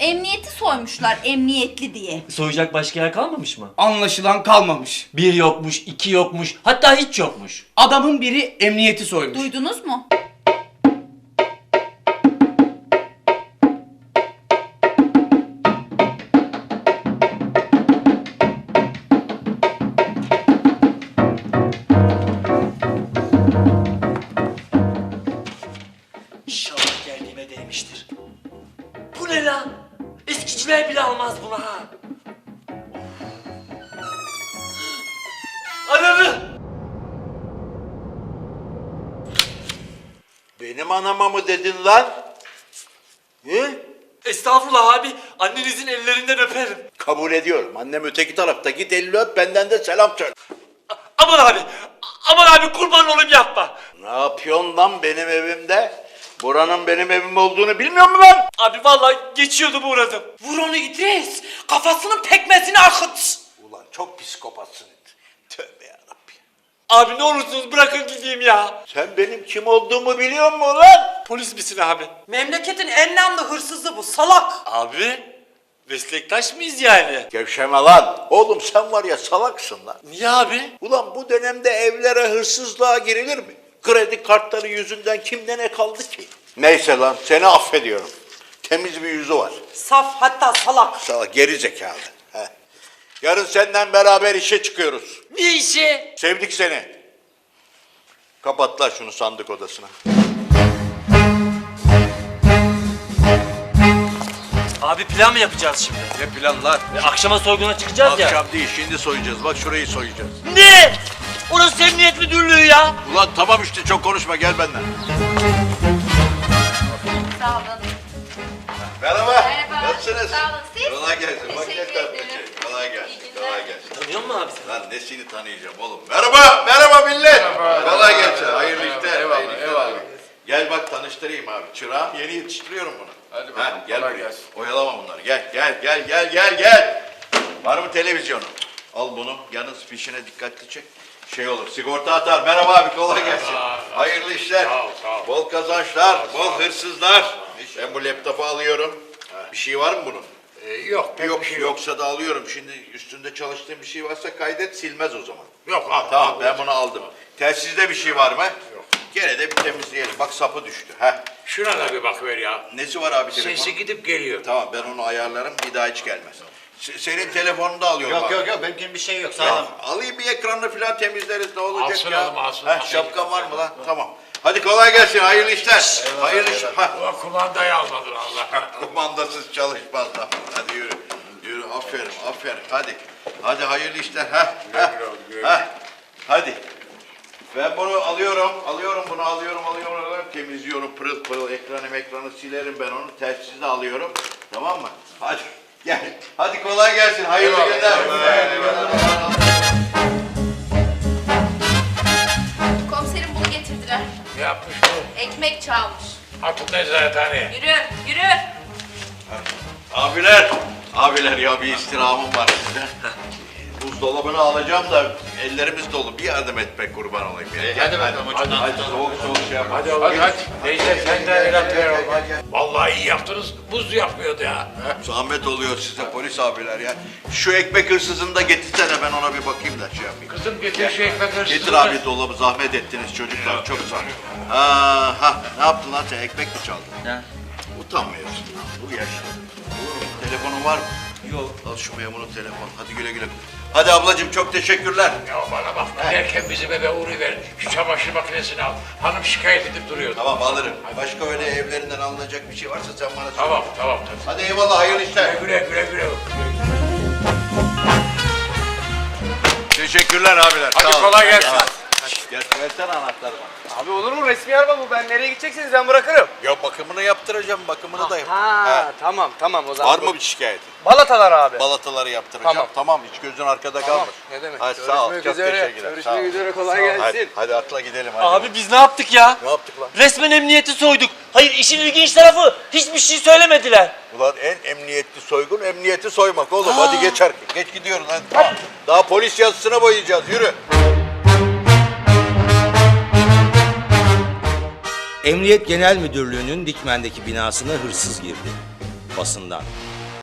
Emniyeti soymuşlar emniyetli diye. Soyacak başka yer kalmamış mı? Anlaşılan kalmamış. Bir yokmuş, iki yokmuş, hatta hiç yokmuş. Adamın biri emniyeti soymuş. Duydunuz mu? Bu ne lan? Eskiciler bile almaz bunu ha. Ananı! Benim anama mı dedin lan? Hı? Estağfurullah abi, annenizin ellerinden öperim. Kabul ediyorum. Annem öteki tarafta. Git elini öp benden de selam söyle. Aman abi, aman abi kurban olayım yapma. Ne yapıyorsun lan benim evimde? Buranın benim evim olduğunu bilmiyor musun lan? Abi vallahi geçiyordum uğradım. Vur onu İdris. Kafasının pekmezini akıt. Ulan çok psikopatsın. Tövbe yarabbim. Abi ne olursunuz bırakın gideyim ya. Sen benim kim olduğumu biliyor musun lan? Polis misin abi? Memleketin en namlı hırsızı bu salak. Abi, meslektaş mıyız yani? Gevşeme lan. Oğlum sen var ya salaksın lan. Niye abi? Ulan bu dönemde evlere hırsızlığa girilir mi? Kredi kartları yüzünden kimde ne kaldı ki? Neyse lan seni affediyorum. Temiz bir yüzü var. Saf hatta salak. Salak geri zekalı. Heh. Yarın senden beraber işe çıkıyoruz. Ne işi? Sevdik seni. Kapatlar şunu sandık odasına. Abi plan mı yapacağız şimdi? Ne planlar? E, akşama soyguna çıkacağız ya. Akşam değil şimdi soyacağız. Bak şurayı soyacağız. Ne? Orası emniyet müdürlüğü ya. Ulan tamam işte çok konuşma gel benden. Sağ olun. Merhaba. Merhaba. Nasılsınız? Sağ olun. Siz? Kolay gelsin. Bak Teşekkür ne tatlı ederim. şey. Kolay gelsin. İyi günler. Kolay gelsin. Tanıyor musun abi sen? Lan nesini tanıyacağım oğlum? Merhaba, merhaba millet. Kolay gelsin. Hayırlı işler. eyvallah, eyvallah. Gel bak tanıştırayım abi. Çırağım yeni yetiştiriyorum bunu. Hadi bakalım, Ha, gel kolay buraya. gelsin. Oyalama bunları. Gel, gel, gel, gel, gel, gel. Var mı televizyonu? Al bunu. Yalnız fişine dikkatli çek. Şey olur, sigorta atar. Merhaba abi, kolay gelsin. Hayırlı işler. Sağ ol, sağ ol. Bol kazançlar, bol hırsızlar. Ben bu laptopu alıyorum. Bir şey var mı bunun? Ee, yok, pek Yok, bir şey yok. yoksa da alıyorum. Şimdi üstünde çalıştığım bir şey varsa kaydet silmez o zaman. Yok abi. Tamam ben bunu aldım. Telsizde bir şey var mı? Yok. Gene de bir temizleyelim. Bak sapı düştü. Heh. Şuna da bir bakıver ya. Nesi var abi telefonun? Sesi gidip geliyor. Tamam ben onu ayarlarım bir daha hiç gelmez. Se- Senin telefonunu da alıyorum Yok abi. yok yok benimkinin bir şey yok Ya, sağlam. alayım bir ekranını falan temizleriz ne olacak Alsın ya. oğlum, alsın. Heh, şapkan var mı lan? Tamam. Hadi kolay gelsin. Hayırlı işler. Hayırlı işler. Ulan kumandayı almadın Allah. Kumandasız çalışmaz lan. Hadi yürü. Yürü aferin aferin hadi. Hadi hayırlı işler. Ha. Ha. Ha. Hadi. Ben bunu alıyorum, alıyorum bunu alıyorum, alıyorum, alıyorum. Temizliyorum pırıl pırıl ekranı ekranı silerim ben onu. Telsizi de alıyorum. Tamam mı? Hadi gel. Hadi kolay gelsin. Hayırlı Eyvallah, günler. eyvallah, Komiserim bunu getirdiler. Ne yapmış bu? Ekmek çalmış. Atın nezarethaneye. Yürü, yürü. Abiler, abiler ya bir istirhamım var sizden. Buzdolabını alacağım da ellerimiz dolu. Bir yardım et be kurban olayım ya. Gel, hadi bakalım, Hadi, ucundan hadi, soğuk soğuk şey yapma. Hadi hadi hadi. Neyse sen de el at ver oğlum. Vallahi iyi yaptınız. Buz yapmıyordu ya. Zahmet oluyor size polis abiler ya. Şu ekmek hırsızını da getirsene ben ona bir bakayım da şey yapayım. Kızım getir şu ekmek hırsızını. Getir abi dolabı zahmet ettiniz çocuklar çok sağ olun. Ha, ha ne yaptın lan sen ekmek mi çaldın? Ne? Utanmıyorsun lan bu yaşta. Olur mu? Telefonun var mı? Yok. Al şu memurun telefonu hadi güle güle. Hadi ablacığım çok teşekkürler. Ya bana bak giderken bizim eve uğrayıver. Şu çamaşır makinesini al. Hanım şikayet edip duruyordu. Tamam alırım. Başka öyle evlerinden alınacak bir şey varsa sen bana söyle. Tamam tamam tamam. Hadi eyvallah hayırlı işler. Güle güle güle. Teşekkürler abiler. Hadi sağ olun. kolay gelsin. Versene anahtarı bana. Abi olur mu resmi araba bu ben nereye gideceksiniz ben bırakırım. Ya bakımını yaptıracağım bakımını da yap. Ha, Ha. tamam tamam o zaman. Var mı bir şikayetin? Balatalar abi. Balataları yaptıracağım. Tamam. Tamam. hiç gözün arkada Tamam, kalmasın. ne demek. Hadi sağ ol. Görüşmek Çok üzere. teşekkürler. Görüşmek sağ ol. üzere, kolay Sağ ol. gelsin. Hadi, hadi atla gidelim hadi. Abi biz ne yaptık ya? Ne yaptık lan? Resmen emniyeti soyduk. Hayır işin ilginç tarafı hiçbir şey söylemediler. Ulan en emniyetli soygun emniyeti soymak oğlum. Hadi geç artık. Geç gidiyoruz hadi. Daha, daha polis yazısına boyayacağız. Yürü. Emniyet Genel Müdürlüğü'nün Dikmen'deki binasına hırsız girdi. basından.